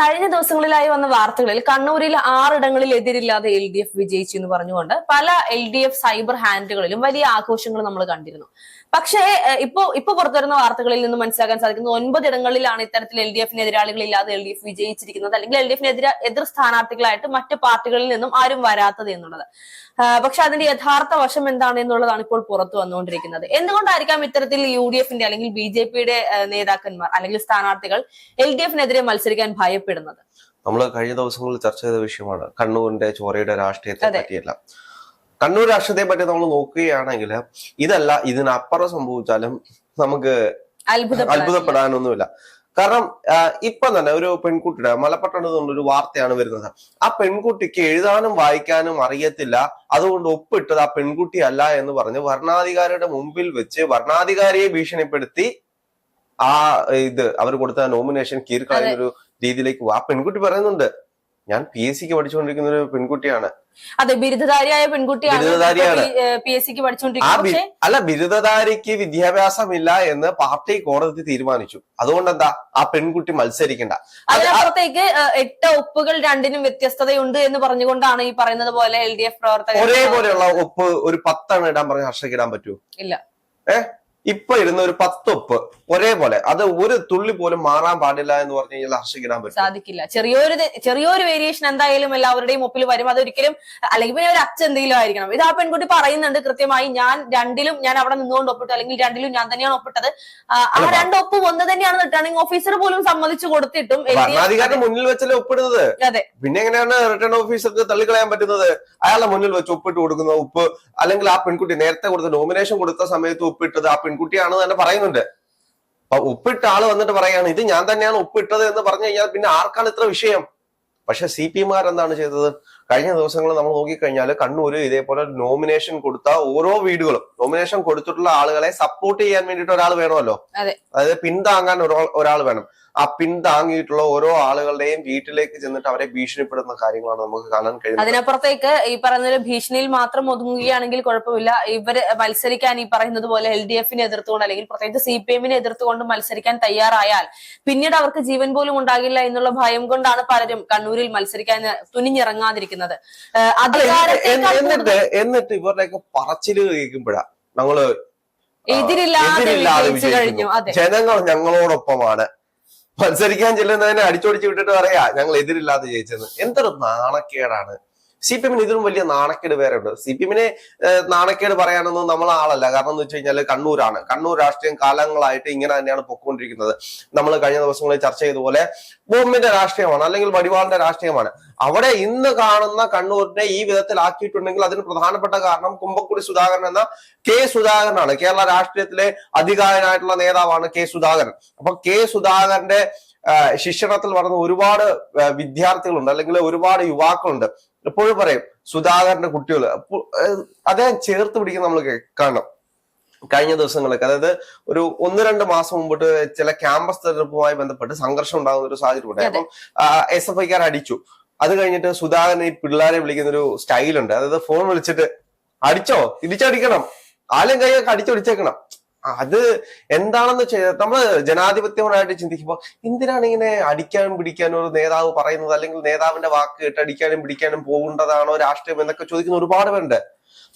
കഴിഞ്ഞ ദിവസങ്ങളിലായി വന്ന വാർത്തകളിൽ കണ്ണൂരിൽ ആറിടങ്ങളിൽ എതിരില്ലാതെ എൽ ഡി എഫ് വിജയിച്ചു എന്ന് പറഞ്ഞുകൊണ്ട് പല എൽ ഡി എഫ് സൈബർ ഹാൻഡുകളിലും വലിയ ആഘോഷങ്ങൾ നമ്മൾ കണ്ടിരുന്നു. പക്ഷേ ഇപ്പോ ഇപ്പൊ പുറത്തുവരുന്ന വാർത്തകളിൽ നിന്ന് മനസ്സിലാക്കാൻ സാധിക്കുന്നത് ഒൻപതിടങ്ങളിലാണ് ഇത്തരത്തിൽ എൽ ഡി എഫിന് എതിരാളികൾ ഇല്ലാതെ എൽ ഡി എഫ് വിജയിച്ചിരിക്കുന്നത്. അല്ലെങ്കിൽ എൽ ഡി എഫിന് എതിരെ എതിർ സ്ഥാനാർത്ഥികളായിട്ട് മറ്റ് പാർട്ടികളിൽ നിന്നും ആരും വരാത്തത് എന്നുള്ളത്. പക്ഷെ അതിന്റെ യഥാർത്ഥ വശം എന്താണ് എന്നുള്ളതാണ് ഇപ്പോൾ പുറത്തു വന്നുകൊണ്ടിരിക്കുന്നത്. എന്തുകൊണ്ടായിരിക്കാം ഇത്തരത്തിൽ യു ഡി എഫിന്റെ അല്ലെങ്കിൽ ബി ജെ പിയുടെ നേതാക്കന്മാർ അല്ലെങ്കിൽ സ്ഥാനാർത്ഥികൾ എൽ ഡി എഫിനെതിരെ മത്സരിക്കാൻ ഭയപ്പെടുന്നത്? നമ്മൾ കഴിഞ്ഞ ദിവസങ്ങളിൽ ചർച്ച ചെയ്ത വിഷയമാണ് കണ്ണൂരിന്റെ ചോരയുടെ രാഷ്ട്രീയത്തെ. പറ്റിയല്ല. കണ്ണൂർ രാഷ്ട്രീയത്തെ പറ്റി നമ്മൾ നോക്കുകയാണെങ്കിൽ ഇതല്ല ഇതിനപ്പുറം സംഭവിച്ചാലും നമുക്ക് അത്ഭുതപ്പെടാനൊന്നുമില്ല. കാരണം ഇപ്പൊ തന്നെ ഒരു പെൺകുട്ടിയുടെ മലപ്പട്ടണത്ത് ഒരു വാർത്തയാണ് വരുന്നത്. ആ പെൺകുട്ടിക്ക് എഴുതാനും വായിക്കാനും അറിയത്തില്ല. അതുകൊണ്ട് ഒപ്പിട്ടത് ആ പെൺകുട്ടി അല്ല എന്ന് പറഞ്ഞ് ഭരണാധികാരിയുടെ മുമ്പിൽ വെച്ച് ഭരണാധികാരിയെ ഭീഷണിപ്പെടുത്തി ആ ഇത് അവർ കൊടുത്ത നോമിനേഷൻ കീർക്കളയുന്ന ഒരു രീതിയിലേക്ക് ആ പെൺകുട്ടി പറയുന്നുണ്ട് ഞാൻ പി എസ് സിക്ക് പഠിച്ചുകൊണ്ടിരിക്കുന്ന ഒരു പെൺകുട്ടിയാണ്. അതെ ബിരുദധാരിയായ പെൺകുട്ടിയാണ് ബിരുദധാരിയാണ്. പി എസ് സിക്ക് പഠിച്ചുകൊണ്ടിരിക്കുന്നത്. അല്ല ബിരുദധാരിക്ക് വിദ്യാഭ്യാസമില്ല എന്ന് പാർട്ടി കോടതി തീരുമാനിച്ചു. അതുകൊണ്ട് എന്താ ആ പെൺകുട്ടി മത്സരിക്കണ്ട. അതിനപ്പുറത്തേക്ക് എട്ട് ഒപ്പുകൾ രണ്ടിനും വ്യത്യസ്തതയുണ്ട് എന്ന് പറഞ്ഞുകൊണ്ടാണ് ഈ പറയുന്നത് പോലെ എൽ ഡി എഫ് പ്രവർത്തകർ. ഒരേപോലെയുള്ള ഒപ്പ് ഒരു പത്തെണ്ണം ഇടാൻ പറഞ്ഞ ഹർഷയ്ക്ക് ഇടാൻ പറ്റുമോ ഇല്ല. ഏഹ് ഇപ്പൊ ഇരുന്ന ഒരു പത്തൊപ്പ് ഒരേപോലെ. അത് ഒരു തുള്ളി പോലും മാറാൻ പാടില്ല എന്ന് പറഞ്ഞു കഴിഞ്ഞാൽ ഹർഷിക്കിടാൻ പറ്റും. സാധിക്കില്ല. ചെറിയൊരു ചെറിയൊരു വേരിയേഷൻ എന്തായാലും എല്ലാവരുടെയും ഒപ്പിൽ വരും. അതൊരിക്കലും അല്ലെങ്കിൽ പിന്നെ ഒരു അച്ഛൻ എന്തെങ്കിലും ആയിരിക്കണം. ഇത് ആ പെൺകുട്ടി പറയുന്നുണ്ട് കൃത്യമായി ഞാൻ രണ്ടിലും ഞാൻ അവിടെ നിന്നുകൊണ്ട് ഒപ്പിട്ടു അല്ലെങ്കിൽ രണ്ടിലും ഞാൻ തന്നെയാണ് ഒപ്പിട്ടത്. ആ, രണ്ട് ഒപ്പ് ഒന്ന് തന്നെയാണ് റിട്ടേണിംഗ് ഓഫീസർ പോലും സമ്മതിച്ചു കൊടുത്തിട്ടും ഭരണാധികാരിയുടെ മുന്നിൽ വെച്ചല്ലേ ഒപ്പിടുന്നത്? അതെ. പിന്നെ എങ്ങനെയാണ് റിട്ടേൺ ഓഫീസർക്ക് തള്ളിക്കളയാൻ പറ്റുന്നത്? അയാളെ മുന്നിൽ വെച്ച് ഒപ്പിട്ട് കൊടുക്കുന്ന. ഉപ്പ് അല്ലെങ്കിൽ ആ പെൺകുട്ടി നേരത്തെ കൊടുത്ത നോമിനേഷൻ കൊടുത്ത സമയത്ത് ഒപ്പിട്ടത് ആ പെൺകുട്ടിയാണെന്ന് തന്നെ പറയുന്നുണ്ട്. അപ്പൊ ഒപ്പിട്ട ആൾ വന്നിട്ട് പറയാണ് ഇത് ഞാൻ തന്നെയാണ് ഒപ്പിട്ടത് എന്ന് പറഞ്ഞു കഴിഞ്ഞാൽ പിന്നെ ആർക്കാണ് ഇത്ര വിഷയം? പക്ഷെ സി പി മാർ എന്താണ് ചെയ്തത്? കഴിഞ്ഞ ദിവസങ്ങൾ നമ്മൾ നോക്കിക്കഴിഞ്ഞാൽ കണ്ണൂര് ഇതേപോലെ നോമിനേഷൻ കൊടുത്ത ഓരോ വീടുകളും നോമിനേഷൻ കൊടുത്തിട്ടുള്ള ആളുകളെ സപ്പോർട്ട് ചെയ്യാൻ വേണ്ടിയിട്ട് ഒരാൾ വേണമല്ലോ? അതെ. അതായത് പിന്താങ്ങാൻ ഒരാൾ- ഒരാൾ വേണം. ആ പിന്താങ്ങിയിട്ടുള്ള ഓരോ ആളുകളുടെയും വീട്ടിലേക്ക് ചെന്നിട്ട് അവരെ ഭീഷണിപ്പെടുന്ന കാര്യങ്ങളാണ് നമുക്ക് കാണാൻ കഴിയുന്നത്. അതിനപ്പുറത്തേക്ക് ഈ പറയുന്ന ഭീഷണിയിൽ മാത്രം ഒതുങ്ങുകയാണെങ്കിൽ കുഴപ്പമില്ല. ഇവർ മത്സരിക്കാൻ ഈ പറയുന്നത് പോലെ എൽ ഡി എഫിനെ എതിർത്തുകൊണ്ട് അല്ലെങ്കിൽ പ്രത്യേകിച്ച് സി പി എമ്മിനെ എതിർത്തുകൊണ്ട് മത്സരിക്കാൻ തയ്യാറായാൽ പിന്നീട് അവർക്ക് ജീവൻ പോലും ഉണ്ടാകില്ല എന്നുള്ള ഭയം കൊണ്ടാണ് പലരും കണ്ണൂരിൽ മത്സരിക്കാൻ തുനിഞ്ഞിറങ്ങാതിരിക്കുന്നത്. എന്നിട്ട് എന്നിട്ട് ഇവരുടെയൊക്കെ പറച്ചിൽ കഴിക്കുമ്പോഴാ ഞങ്ങൾ എതിരില്ലാതെ ജനങ്ങൾ ഞങ്ങളോടൊപ്പമാണ്. മത്സരിക്കാൻ ചെല്ലുന്നതിനെ അടിച്ചോടിച്ച് വിട്ടിട്ട് പറയാ ഞങ്ങൾ എതിരില്ലാതെ ജയിച്ചത് എന്തൊരു നാണക്കേടാണ്. സി പി എമ്മിന് ഇതിലും വലിയ നാണക്കേട് വേറെ ഉണ്ട്. സി പി എമ്മിനെ നാണക്കേട് പറയാനൊന്നും നമ്മൾ ആളല്ല. കാരണം എന്ന് വെച്ച് കഴിഞ്ഞാൽ കണ്ണൂരാണ്. കണ്ണൂർ രാഷ്ട്രീയം കാലങ്ങളായിട്ട് ഇങ്ങനെ തന്നെയാണ് പൊക്കോണ്ടിരിക്കുന്നത്. നമ്മൾ കഴിഞ്ഞ ദിവസങ്ങളിൽ ചർച്ച ചെയ്ത പോലെ ബോംബിന്റെ രാഷ്ട്രീയമാണ് അല്ലെങ്കിൽ വടിവാളിന്റെ രാഷ്ട്രീയമാണ്. അവിടെ ഇന്ന് കാണുന്ന കണ്ണൂരിനെ ഈ വിധത്തിലാക്കിയിട്ടുണ്ടെങ്കിൽ അതിന് പ്രധാനപ്പെട്ട കാരണം കുമ്പക്കുടി സുധാകരൻ എന്ന കെ സുധാകരനാണ്. കേരള രാഷ്ട്രീയത്തിലെ അധികാരനായിട്ടുള്ള നേതാവാണ് കെ സുധാകരൻ. അപ്പൊ കെ സുധാകരന്റെ ശിക്ഷണത്തിൽ വളർന്ന ഒരുപാട് വിദ്യാർത്ഥികളുണ്ട് അല്ലെങ്കിൽ ഒരുപാട് യുവാക്കളുണ്ട്. എപ്പോഴും പറയും സുധാകരന്റെ കുട്ടികൾ അദ്ദേഹം ചേർത്ത് പിടിക്കുന്ന നമ്മൾ കാണണം. കഴിഞ്ഞ ദിവസങ്ങളൊക്കെ അതായത് ഒരു ഒന്ന് രണ്ട് മാസം മുമ്പോട്ട് ചില ക്യാമ്പസ് തെരഞ്ഞെടുപ്പുമായി ബന്ധപ്പെട്ട് സംഘർഷം ഉണ്ടാകുന്ന ഒരു സാഹചര്യം ഉണ്ട് അപ്പം എസ് എഫ് ഐക്കാർ അടിച്ചു. അത് കഴിഞ്ഞിട്ട് സുധാകരൻ ഈ പിള്ളേരെ വിളിക്കുന്ന ഒരു സ്റ്റൈലുണ്ട്. അതായത് ഫോൺ വിളിച്ചിട്ട് അടിച്ചോ? ഇടിച്ചടിക്കണം. ആലും കൈയൊക്കെ അടിച്ചൊടിച്ചേക്കണം. അത് എന്താണെന്ന് വെച്ചാൽ നമ്മൾ ജനാധിപത്യപരമായിട്ട് ചിന്തിക്കുമ്പോൾ എന്തിനാണ് ഇങ്ങനെ അടിക്കാനും പിടിക്കാനും ഒരു നേതാവ് പറയുന്നത്? അല്ലെങ്കിൽ നേതാവിന്റെ വാക്ക് കേട്ട് അടിക്കാനും പിടിക്കാനും പോകേണ്ടതാണോ രാഷ്ട്രീയം എന്നൊക്കെ ചോദിക്കുന്ന ഒരുപാട് പേരുണ്ട്.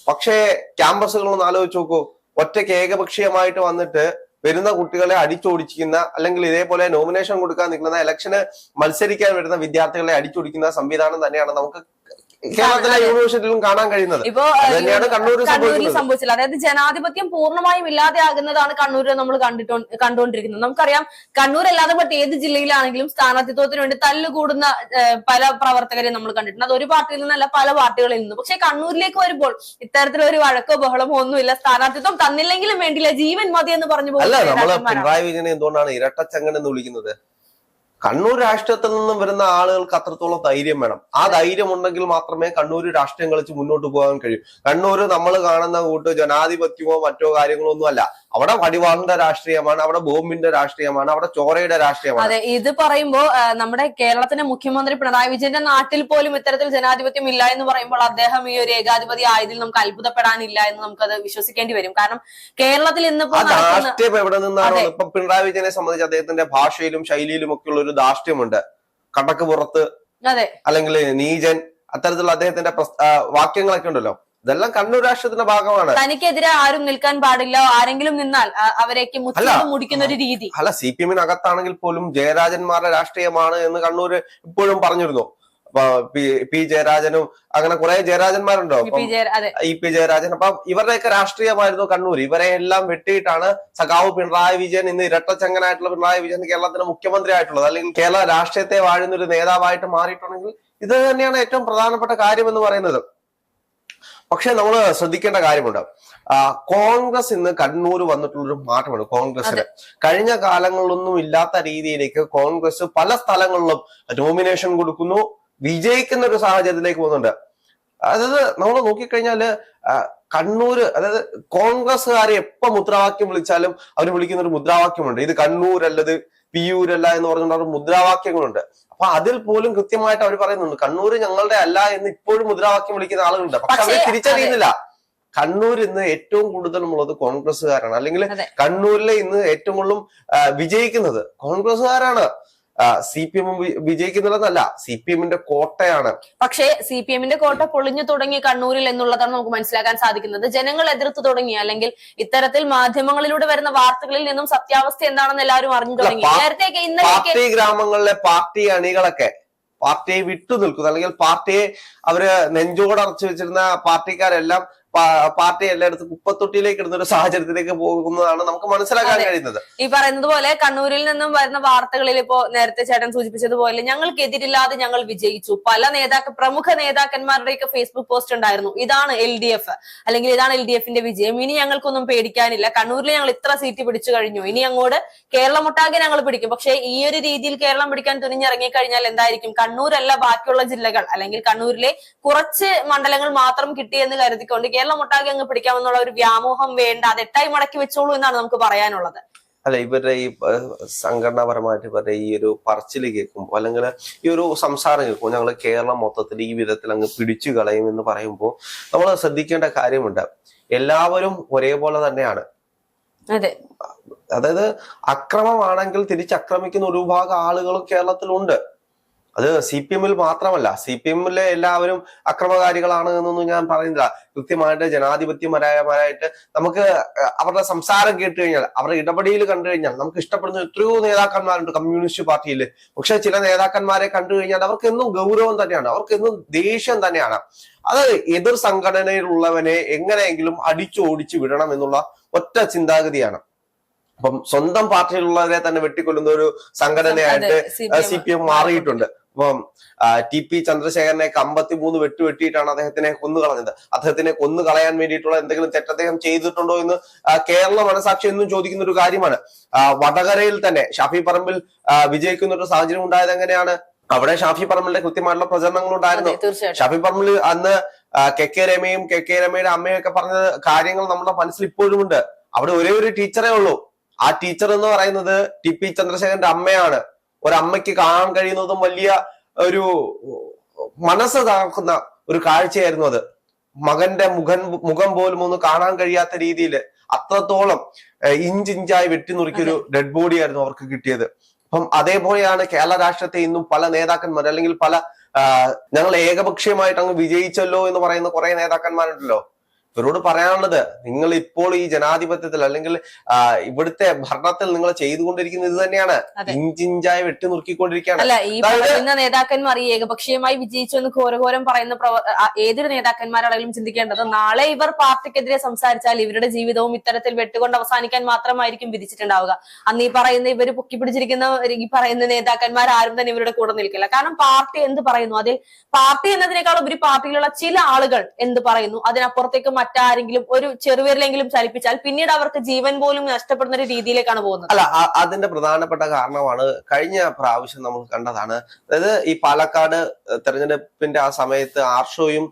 പക്ഷേ ക്യാമ്പസുകളൊന്ന് ആലോചിച്ച് നോക്കൂ. ഒറ്റയ്ക്ക് ഏകപക്ഷീയമായിട്ട് വന്നിട്ട് വരുന്ന കുട്ടികളെ അടിച്ചോടിച്ചിരിക്കുന്ന അല്ലെങ്കിൽ ഇതേപോലെ നോമിനേഷൻ കൊടുക്കാൻ നിൽക്കുന്ന ഇലക്ഷന് മത്സരിക്കാൻ വരുന്ന വിദ്യാർത്ഥികളെ അടിച്ചോടിക്കുന്ന സംവിധാനം തന്നെയാണ് നമുക്ക് കേരളത്തിലെ യൂണിവേഴ്സിറ്റിയിലും കാണാൻ കഴിയുന്നത്. ഇപ്പോ കണ്ണൂരിൽ സംഭവിച്ചത് സംഭവിച്ചില്ല. അതായത് ജനാധിപത്യം പൂർണമായും ഇല്ലാതെയാകുന്നതാണ് കണ്ണൂരിൽ നമ്മൾ കണ്ടിട്ടോ കണ്ടുകൊണ്ടിരിക്കുന്നത് നമുക്കറിയാം കണ്ണൂർ അല്ലാതെ മറ്റ് ഏത് ജില്ലയിലാണെങ്കിലും സ്ഥാനാർത്ഥിത്വത്തിന് വേണ്ടി തല്ലുകൂടുന്ന പല പ്രവർത്തകരെ നമ്മൾ കണ്ടിട്ടുണ്ട്. അത് ഒരു പാർട്ടിയിൽ നിന്നല്ല പല പാർട്ടികളിൽ നിന്നും. പക്ഷെ കണ്ണൂരിലേക്ക് വരുമ്പോൾ ഇത്തരത്തിലൊരു വഴക്കോ ബഹളമോ ഒന്നുമില്ല. സ്ഥാനാർത്ഥിത്വം തന്നില്ലെങ്കിലും വേണ്ടില്ല ജീവൻ മതി എന്ന് പറഞ്ഞു പോകുന്നത്. പിണറായി വിജയനെ എന്തുകൊണ്ടാണ് ഇരട്ടച്ചങ്ങൻ എന്ന് വിളിക്കുന്നത്? കണ്ണൂർ രാഷ്ട്രീയത്തിൽ നിന്നും വരുന്ന ആളുകൾക്ക് അത്രത്തോളം ധൈര്യം വേണം. ആ ധൈര്യം ഉണ്ടെങ്കിൽ മാത്രമേ കണ്ണൂർ രാഷ്ട്രീയം കളിച്ച് മുന്നോട്ട് പോകാൻ കഴിയൂ. കണ്ണൂർ നമ്മൾ കാണുന്ന കൂട്ട് ജനാധിപത്യമോ മറ്റോ കാര്യങ്ങളോ ഒന്നും അല്ല. അവിടെ വടിവാളിന്റെ രാഷ്ട്രീയമാണ് അവിടെ ബോംബിന്റെ രാഷ്ട്രീയമാണ് അവിടെ ചോരയുടെ രാഷ്ട്രീയമാണ്. അതെ ഇത് പറയുമ്പോ നമ്മുടെ കേരളത്തിന്റെ മുഖ്യമന്ത്രി പിണറായി വിജയന്റെ നാട്ടിൽ പോലും ഇത്തരത്തിൽ ജനാധിപത്യം ഇല്ല എന്ന് പറയുമ്പോൾ അദ്ദേഹം ഈ ഒരു ഏകാധിപതി ആയതിൽ നമുക്ക് അത്ഭുതപ്പെടാനില്ല എന്ന് നമുക്കത് വിശ്വസിക്കേണ്ടി വരും. കാരണം കേരളത്തിൽ ഇന്നിപ്പോ ധാർഷ്ട്യം എവിടെ നിന്നാണ്. ഇപ്പൊ പിണറായി വിജയനെ സംബന്ധിച്ച് അദ്ദേഹത്തിന്റെ ഭാഷയിലും ശൈലിയിലും ഒക്കെ ഉള്ള ഒരു ധാർഷ്ട്യമുണ്ട്. കടക്ക് പുറത്ത് അതെ. അല്ലെങ്കിൽ നീജൻ അത്തരത്തിലുള്ള അദ്ദേഹത്തിന്റെ വാക്യങ്ങളൊക്കെ ഉണ്ടല്ലോ. ഇതെല്ലാം കണ്ണൂർ രാഷ്ട്രത്തിന്റെ ഭാഗമാണ്. തനിക്കെതിരെ ആരും നിൽക്കാൻ പാടില്ല. ആരെങ്കിലും നിന്നാൽ അവരേക്ക് മുടിക്കുന്ന ഒരു രീതി. അല്ല സി പി എമ്മിനകത്താണെങ്കിൽ പോലും ജയരാജന്മാരുടെ രാഷ്ട്രീയമാണ് എന്ന് കണ്ണൂർ ഇപ്പോഴും പറഞ്ഞിരുന്നു. പി- ജയരാജനും അങ്ങനെ കുറെ ജയരാജന്മാരുണ്ടോ? ഇ പി ജയരാജൻ അപ്പൊ ഇവരുടെയൊക്കെ രാഷ്ട്രീയമായിരുന്നു കണ്ണൂർ ഇവരെ എല്ലാം വെട്ടിയിട്ടാണ് സഖാവ് പിണറായി വിജയൻ ഇന്ന് ഇരട്ടച്ചങ്ങനായിട്ടുള്ള പിണറായി വിജയൻ കേരളത്തിന്റെ മുഖ്യമന്ത്രി ആയിട്ടുള്ളത് അല്ലെങ്കിൽ കേരള രാഷ്ട്രീയത്തെ വാഴുന്ന ഒരു നേതാവായിട്ട് മാറിയിട്ടുണ്ടെങ്കിൽ ഇത് തന്നെയാണ് ഏറ്റവും പ്രധാനപ്പെട്ട കാര്യം എന്ന് പറയുന്നത്. പക്ഷെ നമ്മൾ ശ്രദ്ധിക്കേണ്ട കാര്യമുണ്ട്. കോൺഗ്രസ് ഇന്ന് കണ്ണൂർ വന്നിട്ടുള്ളൊരു മാറ്റമാണ് കോൺഗ്രസിന് കഴിഞ്ഞ കാലങ്ങളിലൊന്നും ഇല്ലാത്ത രീതിയിലേക്ക് കോൺഗ്രസ് പല സ്ഥലങ്ങളിലും നോമിനേഷൻ കൊടുക്കുന്നു. വിജയിക്കുന്ന ഒരു സാഹചര്യത്തിലേക്ക് പോകുന്നുണ്ട്. അതായത് നമ്മൾ നോക്കിക്കഴിഞ്ഞാൽ കണ്ണൂര് അതായത് കോൺഗ്രസ്സുകാരെ എപ്പോ മുദ്രാവാക്യം വിളിച്ചാലും അവർ വിളിക്കുന്ന ഒരു മുദ്രാവാക്യമുണ്ട്. ഇത് കണ്ണൂർ കണ്ണൂരല്ലത് പിയൂരല്ല എന്ന് പറഞ്ഞുകൊണ്ട് അവർ മുദ്രാവാക്യങ്ങളുണ്ട്. അപ്പൊ അതിൽ പോലും കൃത്യമായിട്ട് അവർ പറയുന്നുണ്ട്. കണ്ണൂർ ഞങ്ങളുടെ അല്ല എന്ന് ഇപ്പോഴും മുദ്രാവാക്യം വിളിക്കുന്ന ആളുകളുണ്ട്. പക്ഷെ അവർ തിരിച്ചറിയുന്നില്ല. കണ്ണൂർ ഇന്ന് ഏറ്റവും കൂടുതൽ ഉള്ളത് കോൺഗ്രസ്സുകാരാണ്. അല്ലെങ്കിൽ കണ്ണൂരിലെ ഇന്ന് ഏറ്റവും കൂടുതലും വിജയിക്കുന്നത് കോൺഗ്രസ്സുകാരാണ്. സി പി എം വിജയിക്കുന്നുള്ളതല്ല സി പി എമ്മിന്റെ കോട്ടയാണ്. പക്ഷേ സി പി എമ്മിന്റെ കോട്ട പൊളിഞ്ഞു തുടങ്ങി കണ്ണൂരിൽ എന്നുള്ളതാണ് നമുക്ക് മനസ്സിലാക്കാൻ സാധിക്കുന്നത്. ജനങ്ങൾ എതിർത്ത് തുടങ്ങി അല്ലെങ്കിൽ ഇത്തരത്തിൽ മാധ്യമങ്ങളിലൂടെ വരുന്ന വാർത്തകളിൽ നിന്നും സത്യാവസ്ഥ എന്താണെന്ന് എല്ലാവരും അറിഞ്ഞു തുടങ്ങി. നേരത്തെ പാർട്ടി ഗ്രാമങ്ങളിലെ പാർട്ടി അണികളൊക്കെ പാർട്ടിയെ വിട്ടു നിൽക്കുന്നു അല്ലെങ്കിൽ പാർട്ടിയെ അവർ നെഞ്ചോടറച്ചു വെച്ചിരുന്ന പാർട്ടിക്കാരെല്ലാം പാർട്ടി എല്ലായിടത്തും കുപ്പത്തൊട്ടിയിലേക്ക് ഇടുന്ന ഒരു സാഹചര്യത്തിലേക്ക് പോകുന്നതാണ് നമുക്ക് മനസ്സിലാക്കാൻ കഴിയുന്നത്. ഈ പറയുന്നത് പോലെ കണ്ണൂരിൽ നിന്നും വരുന്ന വാർത്തകളിൽ ഇപ്പോ നേരത്തെ ചേട്ടൻ സൂചിപ്പിച്ചതുപോലെ ഞങ്ങൾക്ക് എതിരില്ലാതെ ഞങ്ങൾ വിജയിച്ചു. പല നേതാക്ക പ്രമുഖ നേതാക്കന്മാരുടെയൊക്കെ ഫേസ്ബുക്ക് പോസ്റ്റ് ഉണ്ടായിരുന്നു. ഇതാണ് എൽ ഡി എഫ് അല്ലെങ്കിൽ ഇതാണ് എൽ ഡി എഫിന്റെ വിജയം. ഇനി ഞങ്ങൾക്കൊന്നും പേടിക്കാനില്ല. കണ്ണൂരിൽ ഞങ്ങൾ ഇത്ര സീറ്റ് പിടിച്ചു കഴിഞ്ഞു. ഇനി അങ്ങോട്ട് കേരളം ഒട്ടാകെ ഞങ്ങൾ പിടിക്കും. പക്ഷെ ഈ ഒരു രീതിയിൽ കേരളം പിടിക്കാൻ തുനിഞ്ഞിറങ്ങി കഴിഞ്ഞാൽ എന്തായിരിക്കും? കണ്ണൂരല്ല ബാക്കിയുള്ള ജില്ലകൾ. അല്ലെങ്കിൽ കണ്ണൂരിലെ കുറച്ച് മണ്ഡലങ്ങൾ മാത്രം കിട്ടിയെന്ന് കരുതിക്കൊണ്ട് കേരളം ഒട്ടാകെ അങ്ങ് പിടിക്കാമെന്നുള്ള ഒരു വ്യാമോഹം വേണ്ട. അത് എട്ടായി മടക്കി വെച്ചോളൂ എന്നാണ് നമുക്ക് പറയാനുള്ളത്. അല്ല ഇവരുടെ ഈ സംഘടനാപരമായിട്ട് ഇവരുടെ ഈ ഒരു പറച്ചിൽ കേൾക്കുമ്പോൾ അല്ലെങ്കിൽ ഈ ഒരു സംസാരം കേൾക്കുമ്പോൾ ഞങ്ങൾ കേരളം മൊത്തത്തിൽ ഈ വിധത്തിൽ അങ്ങ് പിടിച്ചു കളയും എന്ന് പറയുമ്പോൾ നമ്മൾ ശ്രദ്ധിക്കേണ്ട കാര്യമുണ്ട്. എല്ലാവരും ഒരേപോലെ തന്നെയാണ്. അതെ. അതായത് അക്രമമാണെങ്കിൽ തിരിച്ചക്രമിക്കുന്ന ഒരു വിഭാഗം ആളുകളും കേരളത്തിലുണ്ട്. അത് സി പി എമ്മിൽ മാത്രമല്ല സി പി എമ്മിലെ എല്ലാവരും അക്രമകാരികളാണ് എന്നൊന്നും ഞാൻ പറയുന്നില്ല. കൃത്യമായിട്ട് ജനാധിപത്യപരമായിട്ട് നമുക്ക് അവരുടെ സംസാരം കേട്ട് കഴിഞ്ഞാൽ അവരുടെ ഇടപെടിയിൽ കണ്ടു കഴിഞ്ഞാൽ നമുക്ക് ഇഷ്ടപ്പെടുന്ന എത്രയോ നേതാക്കന്മാരുണ്ട് കമ്മ്യൂണിസ്റ്റ് പാർട്ടിയിൽ. പക്ഷെ ചില നേതാക്കന്മാരെ കണ്ടു കഴിഞ്ഞാൽ അവർക്ക് എന്നും ഗൗരവം തന്നെയാണ് അവർക്ക് എന്നും ദേഷ്യം തന്നെയാണ്. അത് എതിർ സംഘടനയിലുള്ളവനെ എങ്ങനെയെങ്കിലും അടിച്ചോടിച്ചു വിടണം എന്നുള്ള ഒറ്റ ചിന്താഗതിയാണ്. അപ്പം സ്വന്തം പാർട്ടിയിലുള്ളവരെ തന്നെ വെട്ടിക്കൊല്ലുന്ന ഒരു സംഘടനയായിട്ട് സി പി എം മാറിയിട്ടുണ്ട്. അപ്പം ആ, ടി പി ചന്ദ്രശേഖരനെയൊക്കെ അമ്പത്തിമൂന്ന് വെട്ട് വെട്ടിയിട്ടാണ് അദ്ദേഹത്തിനെ കൊന്നു കളഞ്ഞത് അദ്ദേഹത്തിനെ കൊന്നു കളയാൻ വേണ്ടിയിട്ടുള്ള എന്തെങ്കിലും തെറ്റ് അദ്ദേഹം ചെയ്തിട്ടുണ്ടോ എന്ന് കേരള മനസാക്ഷി എന്നും ചോദിക്കുന്ന ഒരു കാര്യമാണ്. വടകരയിൽ തന്നെ ഷാഫി പറമ്പിൽ വിജയിക്കുന്ന ഒരു സാഹചര്യം ഉണ്ടായത് എങ്ങനെയാണ്? അവിടെ ഷാഫി പറമ്പിലിന്റെ കൃത്യമായിട്ടുള്ള പ്രചരണങ്ങൾ ഉണ്ടായിരുന്നു. ഷാഫി പറമ്പിൽ അന്ന് കെ കെ രമയും കെ കെ രമയുടെ അമ്മയും ഒക്കെ പറഞ്ഞ കാര്യങ്ങൾ നമ്മുടെ മനസ്സിൽ ഇപ്പോഴും ഉണ്ട്. അവിടെ ഒരേ ഒരു ടീച്ചറേ ഉള്ളൂ. ആ ടീച്ചർ എന്ന് പറയുന്നത് ടി പി ചന്ദ്രശേഖരന്റെ അമ്മയാണ്. ഒരമ്മയ്ക്ക് കാണാൻ കഴിയുന്നതും വലിയ ഒരു മനസ്സ് താക്കുന്ന ഒരു കാഴ്ചയായിരുന്നു അത്. മകന്റെ മുഖൻ മുഖം പോലും ഒന്ന് കാണാൻ കഴിയാത്ത രീതിയിൽ അത്രത്തോളം ഇഞ്ചിഞ്ചായി വെട്ടിനുറുക്കിയൊരു ഡെഡ് ബോഡി ആയിരുന്നു അവർക്ക് കിട്ടിയത്. അപ്പം അതേപോലെയാണ് കേരള രാഷ്ട്രത്തെ ഇന്നും പല നേതാക്കന്മാർ അല്ലെങ്കിൽ പല ഞങ്ങൾ ഏകപക്ഷീയമായിട്ട് അങ്ങ് വിജയിച്ചല്ലോ എന്ന് പറയുന്ന കുറെ നേതാക്കന്മാരുണ്ടല്ലോ. ഇവരോട് പറയാനുള്ളത് നിങ്ങൾ ഇപ്പോൾ ഈ ജനാധിപത്യത്തിൽ അല്ലെങ്കിൽ ഇവിടുത്തെ ഭരണത്തിൽ നിങ്ങൾ ചെയ്തുകൊണ്ടിരിക്കുന്ന ഇത് തന്നെയാണ്. ഇഞ്ചിഞ്ചായി വെട്ടി നുറുക്കിക്കൊണ്ടിരിക്കുകയാണ്. അല്ല ഈ പറയുന്ന നേതാക്കന്മാർ ഈ ഏകപക്ഷീയമായി വിജയിച്ചു എന്ന് ഘോരഘോരം പറയുന്ന ഏതൊരു നേതാക്കന്മാരാണെങ്കിലും ചിന്തിക്കേണ്ടത് നാളെ ഇവർ പാർട്ടിക്കെതിരെ സംസാരിച്ചാൽ ഇവരുടെ ജീവിതവും ഇത്തരത്തിൽ വെട്ടുകൊണ്ട് അവസാനിക്കാൻ മാത്രമായിരിക്കും വിധിച്ചിട്ടുണ്ടാവുക. അന്ന് ഈ പറയുന്ന ഇവർ പൊക്കി പിടിച്ചിരിക്കുന്ന ഒരു- ഈ പറയുന്ന നേതാക്കന്മാർ ആരും തന്നെ ഇവരുടെ കൂടെ നിൽക്കില്ല. കാരണം പാർട്ടി എന്ത് പറയുന്നു? അതിൽ പാർട്ടി എന്നതിനേക്കാൾ ഒരു പാർട്ടിയിലുള്ള ചില ആളുകൾ എന്ത് പറയുന്നു? അതിനപ്പുറത്തേക്ക് മറ്റാരെങ്കിലും ഒരു ചെറുവിരലെങ്കിലും ചലിപ്പിച്ചാൽ പിന്നീട് അവർക്ക് ജീവൻ പോലും നഷ്ടപ്പെടുന്ന ഒരു രീതിയിലേക്കാണ് പോകുന്നത്. അല്ല അതിന്റെ പ്രധാനപ്പെട്ട കാരണമാണ് കഴിഞ്ഞ പ്രാവശ്യം നമ്മൾ കണ്ടതാണ്. അതായത് ഈ പാലക്കാട് തെരഞ്ഞെടുപ്പിന്റെ ആ സമയത്ത് ആർഷോയും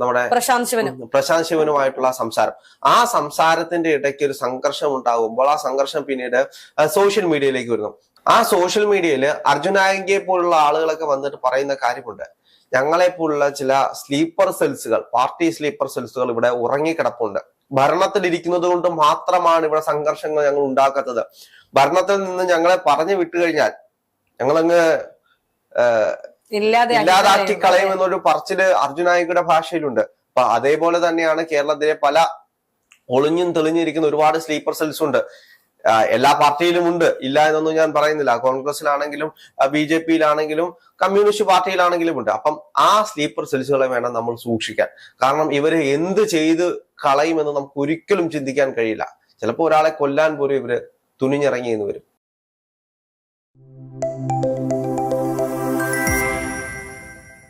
നമ്മുടെ പ്രശാന്ത് ശിവനും. പ്രശാന്ത് ശിവനുമായിട്ടുള്ള സംസാരം. ആ സംസാരത്തിന്റെ ഇടയ്ക്ക് ഒരു സംഘർഷം ഉണ്ടാകുമ്പോൾ ആ സംഘർഷം പിന്നീട് സോഷ്യൽ മീഡിയയിലേക്ക് വരുന്നു. ആ സോഷ്യൽ മീഡിയയിൽ അർജുനായകയെ പോലുള്ള ആളുകളൊക്കെ വന്നിട്ട് പറയുന്ന കാര്യമുണ്ട്. ഞങ്ങളെ പോലുള്ള ചില സ്ലീപ്പർ സെൽസുകൾ പാർട്ടി സ്ലീപ്പർ സെൽസുകൾ ഇവിടെ ഉറങ്ങിക്കിടപ്പുണ്ട്. ഭരണത്തിൽ ഇരിക്കുന്നത് കൊണ്ട് മാത്രമാണ് ഇവിടെ സംഘർഷങ്ങൾ ഞങ്ങൾ ഉണ്ടാക്കാത്തത്. ഭരണത്തിൽ നിന്ന് ഞങ്ങളെ പറഞ്ഞു വിട്ടുകഴിഞ്ഞാൽ ഞങ്ങളങ്ങ് ഇല്ലാതെ ഇല്ലാതാക്കി കളയും എന്നൊരു പറച്ചിൽ അർജുനായികയുടെ ഭാഷയിലുണ്ട്. അപ്പൊ അതേപോലെ തന്നെയാണ് കേരളത്തിലെ പല ഒളിഞ്ഞും തെളിഞ്ഞിരിക്കുന്ന ഒരുപാട് സ്ലീപ്പർ സെൽസ് ഉണ്ട്. എല്ലാ പാർട്ടിയിലും ഉണ്ട്. ഇല്ല എന്നൊന്നും ഞാൻ പറയുന്നില്ല. കോൺഗ്രസിലാണെങ്കിലും ബി ജെ പിയിലാണെങ്കിലും കമ്മ്യൂണിസ്റ്റ് പാർട്ടിയിലാണെങ്കിലും ഉണ്ട്. അപ്പം ആ സ്ലീപ്പർ സെൽസുകളെ വേണം നമ്മൾ സൂക്ഷിക്കാൻ. കാരണം ഇവരെ എന്ത് ചെയ്ത് കളയുമെന്ന് നമുക്ക് ഒരിക്കലും ചിന്തിക്കാൻ കഴിയില്ല. ചിലപ്പോൾ ഒരാളെ കൊല്ലാൻ പോലും ഇവർ തുനിഞ്ഞിറങ്ങി എന്ന് വരും.